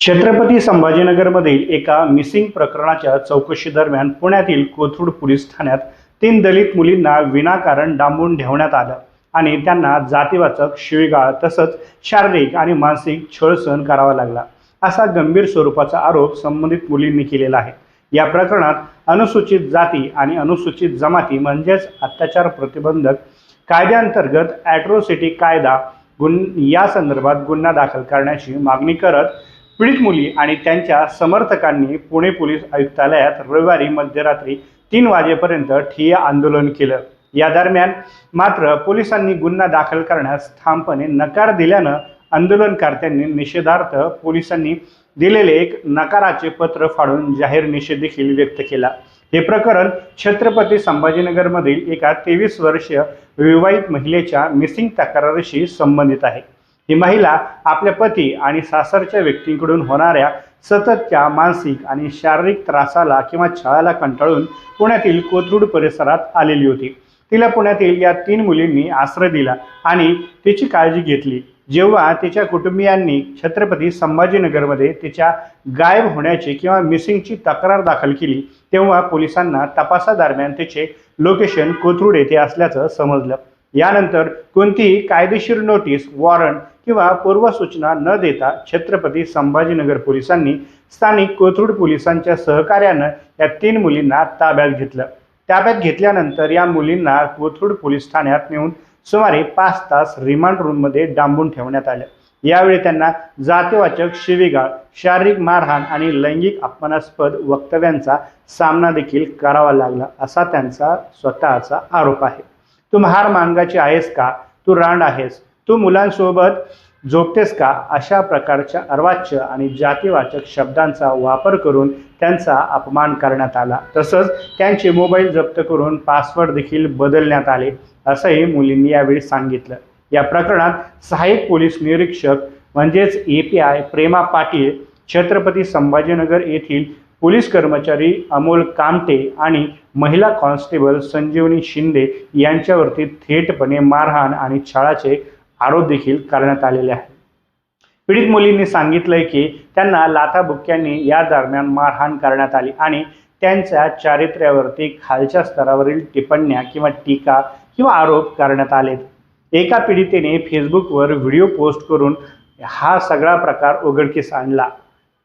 छत्रपती संभाजीनगरमधील एका मिसिंग प्रकरणाच्या चौकशी दरम्यान पुण्यातील कोथरूड पोलीस ठाण्यात तीन दलित मुलींना विनाकारण डांबून ठेवण्यात आलं आणि त्यांना जातीवाचक शिवीगाळ तसंच शारीरिक आणि मानसिक छळ सहन करावा लागला. असा गंभीर स्वरूपाचा आरोप संबंधित मुलींनी केलेला आहे. या प्रकरणात अनुसूचित जाती आणि अनुसूचित जमाती म्हणजेच अत्याचार प्रतिबंधक कायद्याअंतर्गत ॲट्रोसिटी कायदा गुन या संदर्भात गुन्हा दाखल करण्याची मागणी करत पीडित मुली आणि त्यांच्या समर्थकांनी पुणे पोलीस आयुक्तालयात रविवारी मध्यरात्री तीन वाजेपर्यंत ठिय्या आंदोलन केलं. या दरम्यान मात्र पोलिसांनी गुन्हा दाखल करण्यास ठामपणे नकार दिल्यानं आंदोलनकर्त्यांनी निषेधार्थ पोलिसांनी दिलेले एक नकाराचे पत्र फाडून जाहीर निषेध देखील व्यक्त केला. हे प्रकरण छत्रपती संभाजीनगरमधील एका तेवीस वर्षीय विवाहित महिलेच्या मिसिंग तक्रारीशी संबंधित आहे. ही महिला आपल्या पती आणि सासरच्या व्यक्तींकडून होणाऱ्या सततच्या मानसिक आणि शारीरिक त्रासाला किंवा छळाला कंटाळून पुण्यातील कोथरूड परिसरात आलेली होती. तिला पुण्यातील या तीन मुलींनी आश्रय दिला आणि तिची काळजी घेतली. जेव्हा तिच्या कुटुंबियांनी छत्रपती संभाजीनगरमध्ये तिच्या गायब होण्याची किंवा मिसिंगची तक्रार दाखल केली तेव्हा पोलिसांना तपासादरम्यान तिचे लोकेशन कोथरूड येथे असल्याचं समजलं. यानंतर कोणतीही कायदेशीर नोटीस वॉरंट किंवा पूर्वसूचना न देता छत्रपती संभाजीनगर पोलिसांनी स्थानिक कोथरूड पोलिसांच्या सहकार्यानं या तीन मुलींना ताब्यात घेतलं. ताब्यात घेतल्यानंतर या मुलींना कोथरूड पोलीस ठाण्यात नेऊन सुमारे पाच तास रिमांड रूममध्ये डांबून ठेवण्यात आलं. यावेळी त्यांना जातीवाचक शिवीगाळ शारीरिक मारहाण आणि लैंगिक अपमानास्पद वक्तव्यांचा सामना देखील करावा लागला असा त्यांचा स्वतःचा आरोप आहे. तू महार मांगाची आहेस का? तू रांड आहेस. तू मुलांसोबत झोपतेस का? अशा प्रकारच्या अर्वाच्य आणि जातीवाचक शब्दांचा वापर करून त्यांचा अपमान करण्यात आला. तसंच त्यांचे मोबाईल जप्त करून पासवर्ड देखील बदलण्यात आले असंही मुलींनी यावेळी सांगितलं. या प्रकरणात सहाय्यक पोलीस निरीक्षक म्हणजेच A P I Prema Patil Chhatrapati Sambhajinagar येथील पोलीस कर्मचारी अमोल कामटे आणि महिला कॉन्स्टेबल संजीवनी शिंदे यांच्यावरती थेटपणे मारहाण आणि छळाचे आरोप देखील करण्यात आलेले आहेत. पीडित मुलींनी सांगितलंय की त्यांना लाथाबुक्क्यांनी या दरम्यान मारहाण करण्यात आली आणि त्यांच्या चारित्र्यावरती खालच्या स्तरावरील टिप्पण्या किंवा टीका किंवा आरोप करण्यात आलेत. एका पीडितेने फेसबुकवर व्हिडिओ पोस्ट करून हा सगळा प्रकार उघडकीस आणला.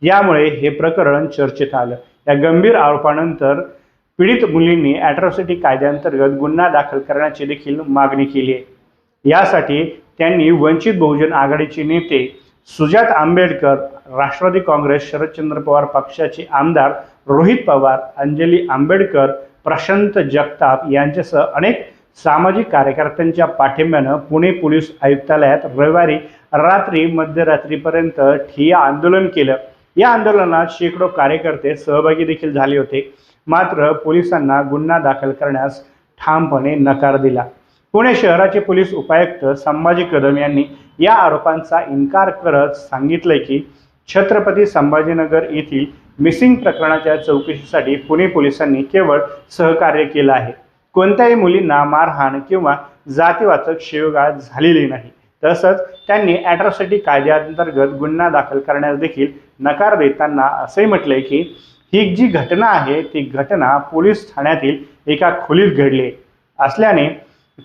यामुळे हे प्रकरण चर्चेत आलं. या गंभीर आरोपानंतर पीडित मुलींनी ॲट्रॉसिटी कायद्याअंतर्गत गुन्हा दाखल करण्याची देखील मागणी केली आहे. यासाठी त्यांनी वंचित बहुजन आघाडीचे नेते सुजात आंबेडकर राष्ट्रवादी काँग्रेस शरदचंद्र पवार पक्षाचे आमदार रोहित पवार अंजली आंबेडकर प्रशांत जगताप यांच्यासह अनेक सामाजिक कार्यकर्त्यांच्या पाठिंब्यानं पुणे पोलीस आयुक्तालयात रविवारी रात्री मध्यरात्रीपर्यंत ठिय्या आंदोलन केलं. या आंदोलनात शेकडो कार्यकर्ते सहभागी देखील झाले होते. मात्र पोलिसांना गुन्हा दाखल करण्यास ठामपणे नकार दिला. पुणे शहराचे पोलीस उपायुक्त संभाजी कदम यांनी या आरोपांचा इन्कार करत सांगितलंय की छत्रपती संभाजीनगर येथील मिसिंग प्रकरणाच्या चौकशीसाठी पुणे पोलिसांनी केवळ सहकार्य केलं आहे. कोणत्याही मुलींना मारहाण किंवा जातीवाचक शिवगाळ झालेली नाही. तसंच त्यांनी ॲट्रॉसिटी कायद्याअंतर्गत गुन्हा दाखल करण्यास देखील नकार देताना असंही म्हटलंय की ही जी घटना आहे ती घटना पोलीस ठाण्यातील एका खोलीत घडली. असल्याने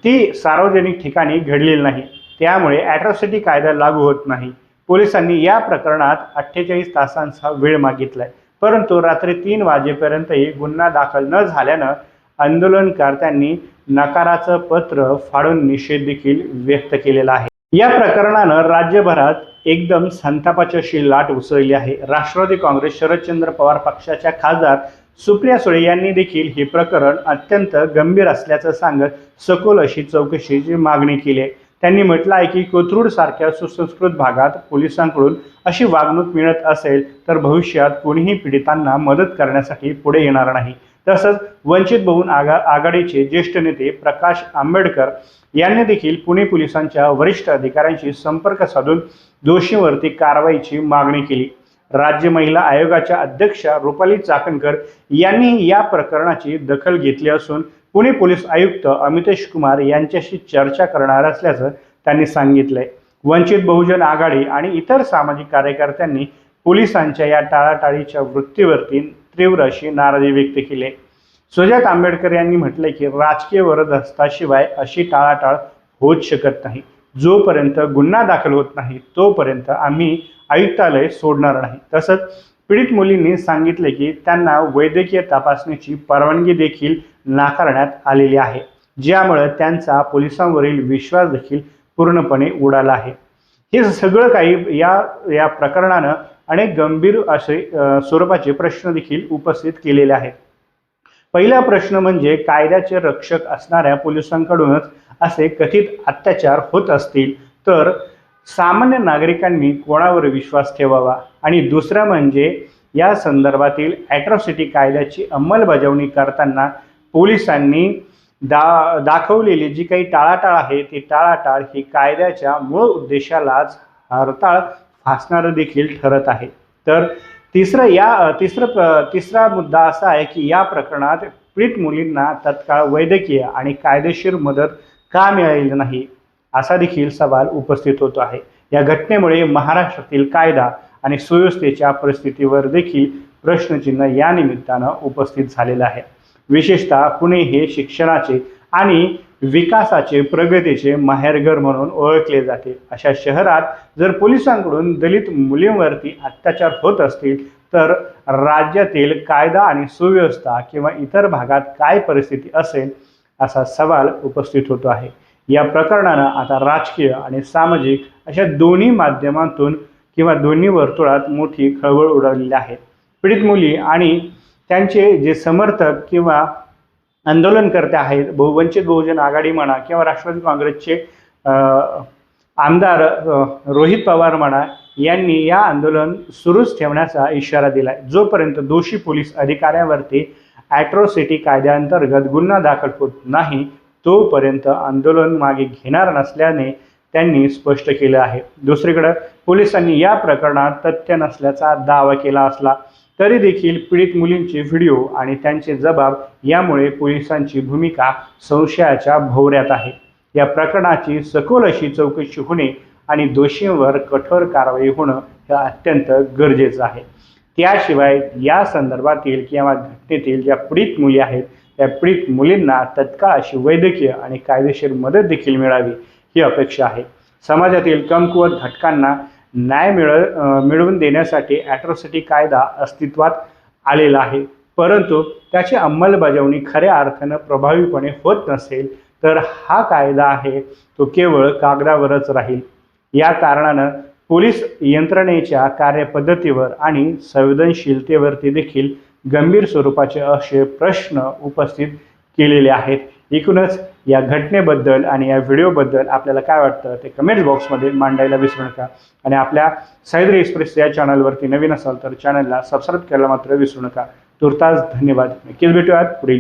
ती सार्वजनिक ठिकाणी घडलेली नाही. त्यामुळे ॲट्रॉसिटी कायदा लागू होत नाही. पोलिसांनी या प्रकरणात अठ्ठेचाळीस तासांचा वेळ मागितलाय. परंतु रात्री तीन वाजेपर्यंतही गुन्हा दाखल न झाल्यानं आंदोलनकर्त्यांनी नकाराचं पत्र फाडून निषेध देखील व्यक्त केलेला आहे. या प्रकरणानं राज्यभरात एकदम संतापाची अशी लाट उसळली आहे. राष्ट्रवादी काँग्रेस शरदचंद्र पवार पक्षाच्या खासदार सुप्रिया सुळे यांनी देखील हे प्रकरण अत्यंत गंभीर असल्याचं सांगत सखोल अशी चौकशीची मागणी केली आहे. त्यांनी म्हटलं आहे की कोथरूड सारख्या सुसंस्कृत भागात पोलिसांकडून अशी वागणूक मिळत असेल तर भविष्यात कोणीही पीडितांना मदत करण्यासाठी पुढे येणार नाही. तसंच वंचित बहुजन आघा आघाडीचे ज्येष्ठ नेते प्रकाश आंबेडकर यांनी देखील पुणे पोलिसांच्या वरिष्ठ अधिकाऱ्यांशी संपर्क साधून दोषींवरती कारवाईची मागणी केली. राज्य महिला आयोगाच्या अध्यक्षा रुपाली चाकणकर यांनी या प्रकरणाची दखल घेतली असून पुणे पोलीस आयुक्त अमितेश कुमार यांच्याशी चर्चा करणार असल्याचं त्यांनी सांगितलंय. वंचित बहुजन आघाडी आणि इतर सामाजिक कार्यकर्त्यांनी पोलिसांच्या या टाळाटाळीच्या वृत्तीवरती तीव्र अशी नाराजी व्यक्त केली. सुजात आंबेडकर यांनी म्हटले की राजकीय वरदहस्ताशिवाय अशी टाळाटाळ होत शकत नाही. जोपर्यंत गुन्हा दाखल होत नाही तोपर्यंत आम्ही आयुक्तालय सोडणार नाही. तसंच पीडित मुलींनी सांगितले की त्यांना वैद्यकीय तपासणीची परवानगी देखील नाकारण्यात आलेली आहे ज्यामुळे त्यांचा पोलिसांवरील विश्वास देखील पूर्णपणे उडाला आहे. हे सगळं काही या या प्रकरणानं अनेक गंभीर असे स्वरूपाचे प्रश्न देखील उपस्थित केलेले आहेत. पहिला प्रश्न म्हणजे कायद्याचे रक्षक असणाऱ्या पोलिसांकडूनच असे कथित अत्याचार होत असतील तर सामान्य नागरिकांनी कोणावर विश्वास ठेवावा? आणि दुसरा म्हणजे या संदर्भातील ॲट्रॉसिटी कायद्याची अंमलबजावणी करताना पोलिसांनी दा दाखवलेली जी काही टाळाटाळ आहे ती टाळाटाळ ही कायद्याच्या मूळ उद्देशालाच हरताळ फासणारं देखील ठरत आहे. तर तिसरं या तिसरं तिसरा मुद्दा असा आहे की या प्रकरणात पीडित मुलींना तत्काळ वैद्यकीय आणि कायदेशीर मदत का मिळालेली नाही? असा देखील सवाल उपस्थित होतो आहे. या घटनेमुळे महाराष्ट्रातील कायदा आणि सुव्यवस्थेच्या परिस्थितीवर देखील प्रश्नचिन्ह या निमित्तानं उपस्थित झालेलं आहे. विशेषतः पुणे हे शिक्षणाचे आणि विकासाचे प्रगतीचे माहेरघर म्हणून ओळखले जाते. अशा शहरात जर पोलिसांकडून दलित मुलींवरती अत्याचार होत असतील तर राज्यातील कायदा आणि सुव्यवस्था किंवा इतर भागात काय परिस्थिती असेल असा सवाल उपस्थित होतो आहे. या प्रकरणानं आता राजकीय आणि सामाजिक अशा दोन्ही माध्यमातून किंवा दोन्ही वर्तुळात मोठी खळबळ उडवलेली आहे. पीडित मुली आणि त्यांचे जे समर्थक किंवा आंदोलनकर्ते आहेत. बहुवंचित बहुजन आघाडी म्हणा किंवा राष्ट्रवादी काँग्रेसचे आमदार रोहित पवार म्हणा यांनी या आंदोलन सुरूच ठेवण्याचा इशारा दिला आहे जोपर्यंत दोषी पोलीस अधिकाऱ्यांवरती ॲट्रॉसिटी कायद्याअंतर्गत गुन्हा दाखल होत नाही तोपर्यंत आंदोलन मागे घेणार नसल्याने त्यांनी स्पष्ट केलं आहे. दुसरीकडं पोलिसांनी या प्रकरणात तथ्य नसल्याचा दावा केला असला तरी देखील पीडित मुलींचे व्हिडिओ आणि त्यांचे जबाब यामुळे पोलिसांची भूमिका संशयाच्या भोवऱ्यात आहे. या प्रकरणाची सखोल अशी चौकशी होणे आणि दोषींवर कठोर कारवाई होणं हे अत्यंत गरजेचं आहे. त्याशिवाय या संदर्भातील किंवा घटनेतील ज्या पीडित मुली आहेत त्या पीडित मुलींना तत्काळ अशी वैद्यकीय आणि कायदेशीर मदत देखील मिळावी ही अपेक्षा आहे. समाजातील कमकुवत घटकांना न्याय मिळ मिळवून देण्यासाठी ॲट्रॉसिटी कायदा अस्तित्वात आलेला आहे. परंतु त्याची अंमलबजावणी खऱ्या अर्थानं प्रभावीपणे होत नसेल तर हा कायदा आहे तो केवळ कागदावरच राहील. या कारणानं पोलीस यंत्रणेच्या कार्यपद्धतीवर आणि संवेदनशीलतेवरती देखील गंभीर स्वरूपाचे असे प्रश्न उपस्थित केलेले आहेत. एकूणच या घटनेबद्दल आणि या व्हिडिओबद्दल आपल्याला काय वाटतं ते कमेंट बॉक्समध्ये मांडायला विसरू नका. आणि आपल्या सह्याद्री एक्सप्रेस या चॅनलवरती नवीन असाल तर चॅनलला सबस्क्राईब करायला मात्र विसरू नका. तुर्तास धन्यवाद. नक्कीच भेटूयात पुढील